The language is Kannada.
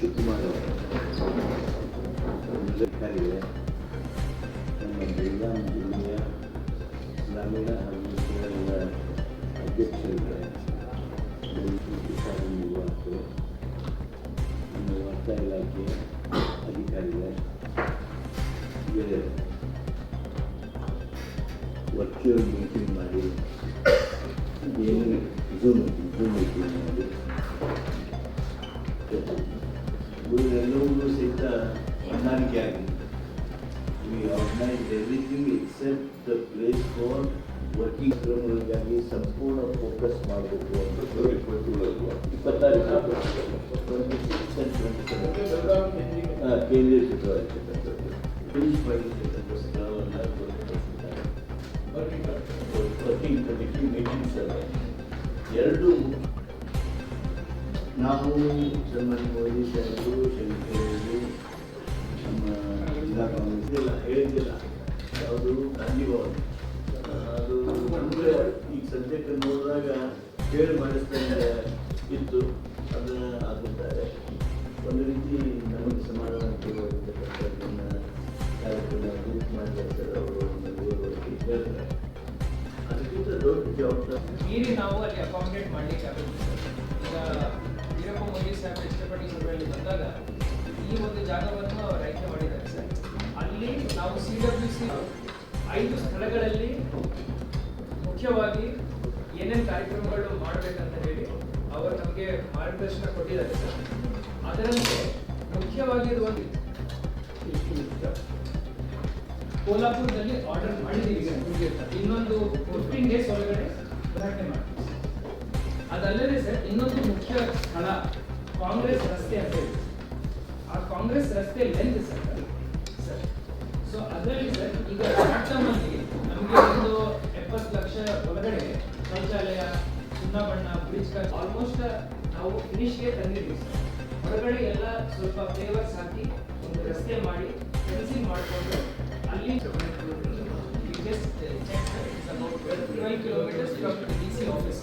Şu kumarda. Müzikler yere. Shivakumar ಅವರೇ ಅಧಿಕಾರಿಗಳೇ ನಮ್ಮ ಬೆಳಗಾಂ ಜಿಲ್ಲೆಯ ಗ್ರಾಮೀಣ ಹಾಗೂ ಕೇರಳದ ಅಧ್ಯಕ್ಷರುಗಳೇ ಕಿಸಾನ್ ನಿರ್ವಾಹಕರು ನಮ್ಮ ವಾರ್ತಾ ಇಲಾಖೆಯ ಅಧಿಕಾರಿಗಳೇ ಗೆಳೆಯರು ವರ್ಚುವಲ್ ಮೀಟಿಂಗ್ ಮಾಡಿ ಏನು ಝೂಮ್ ಝೂಮ್ ಮೀಟಿಂಗ್ ಮಾಡಿ ಇವರೆಲ್ಲವೂ ಸಹಿತ ಹೊಂದಾಣಿಕೆ ಆಗಿದೆ we organized everything except the place for working ಕ್ರಮಗಳಿಗಾಗಿ ಸಂಪೂರ್ಣ ಫೋಕಸ್ ಮಾಡಬೇಕು ಅಂತ ಇಪ್ಪತ್ತಾರು twenty six and twenty seven ಕೇಂದ್ರೀಯ ಸಚಿವಾಲಯ ಫಿನಿಶ್ ಮಾಡಿರ್ತಕ್ಕಂಥ ಸ್ಥಳವನ್ನು ಗೊತ್ತುಪಡಿಸಿದ್ದಾರೆ ವರ್ಕಿಂಗ್ ಕಮಿಟಿ ಮೀಟಿಂಗ್ಸ್ ಅಲ್ಲ ಎರಡು ನಾವು ಸನ್ಮಾನ್ಯ ಮೋದಿ ಸಾಹೇಬರು ಭವನ್ ಅದು ನಮಗೆ ಈಗ ಸದ್ಯಕ್ಕೆ ನೋಡಿದಾಗ ಹೇಳಿ ಮಾಡಿಸ್ತಾರೆ ಇತ್ತು, ಅದನ್ನು ಆಗಿದ್ದಾರೆ ಒಂದು ರೀತಿ ನಮಗೆ ಸಮಾಧಾನ ಕೊಡುವಂಥದ್ದನ್ನ ಕಾರ್ಯಕ್ರಮ ರೂಟ್ ಮಾಡಿರ್ತಾರೆ ಅವರು ಹೇಳ್ತಾರೆ ಅದಕ್ಕಿಂತ ದೊಡ್ಡ ಜವಾಬ್ದಾರಿ. ಮೀರಿ ನಾವು ಅಲ್ಲಿ ಅಕಾಮಿಡೇಟ್ ಮಾಡ್ಲಿಕ್ಕೆ ಆಗುತ್ತೆ ಈಗ ವೀರಪ್ಪ ಮೋದಿ ಸಾಹೇಬ್ ಇಷ್ಟಪಟ್ಟು ಸಭೆಯಲ್ಲಿ ಬಂದಾಗ ಈ ಒಂದು ಜಾಗವನ್ನು ರೈತ ಮಾಡಿದ್ದಾರೆ ಸರ್. ಅಲ್ಲಿ ನಾವು ಸಿ ಡಬ್ಲ್ಯೂ ಸಿ ಐದು ಸ್ಥಳಗಳಲ್ಲಿ ಮುಖ್ಯವಾಗಿ ಏನೇನು ಕಾರ್ಯಕ್ರಮಗಳು ಮಾಡಬೇಕಂತ ಹೇಳಿ ಅವರು ನಮಗೆ ಮಾರ್ಗದರ್ಶನ ಕೊಟ್ಟಿದ್ದಾರೆ ಸರ್. ಅದರಂತೆ ಮುಖ್ಯವಾಗಿರುವ ಕೋಲ್ಹಾಪುರದಲ್ಲಿ ಆರ್ಡರ್ ಮಾಡಿದ್ದೀವಿ ಇನ್ನೊಂದು ಫಿಫ್ಟೀನ್ ಡೇಸ್ ಒಳಗಡೆ ಉದ್ಘಾಟನೆ ಮಾಡ್ತೀವಿ ಅದಲ್ಲದೆ ಸರ್, ಇನ್ನೊಂದು ಮುಖ್ಯ ಸ್ಥಳ, ಕಾಂಗ್ರೆಸ್ ರಸ್ತೆ ಅಂತ ಹೇಳಿ. ಆ ಕಾಂಗ್ರೆಸ್ ರಸ್ತೆ ಲೆಂತ್ ಸರ್. ಸರ್ ಸೊ ಅದರಲ್ಲಿ ಸರ್ ಈಗ ಶಾರ್ಟ್ ಟರ್ಮ್ ಅಲ್ಲಿ ನಮಗೆ ಒಂದು ಎಪ್ಪತ್ತು ಲಕ್ಷ ಒಳಗಡೆ ಶೌಚಾಲಯ ಸುಣ್ಣ ಬಣ್ಣ ಬ್ರಿಡ್ಜ್ ಆಲ್ಮೋಸ್ಟ್ ನಾವು ಫಿನಿಶ್ಗೆ ತಂದಿದ್ದೀವಿ ಹೊರಗಡೆ ಎಲ್ಲ ಸ್ವಲ್ಪ ಫ್ಲೇವರ್ಸ್ ಹಾಕಿ ಒಂದು ರಸ್ತೆ ಮಾಡಿ ಫೆನ್ಸಿಂಗ್ ಮಾಡಿಕೊಂಡು ಅಲ್ಲಿ just check about twelve kilometres D C office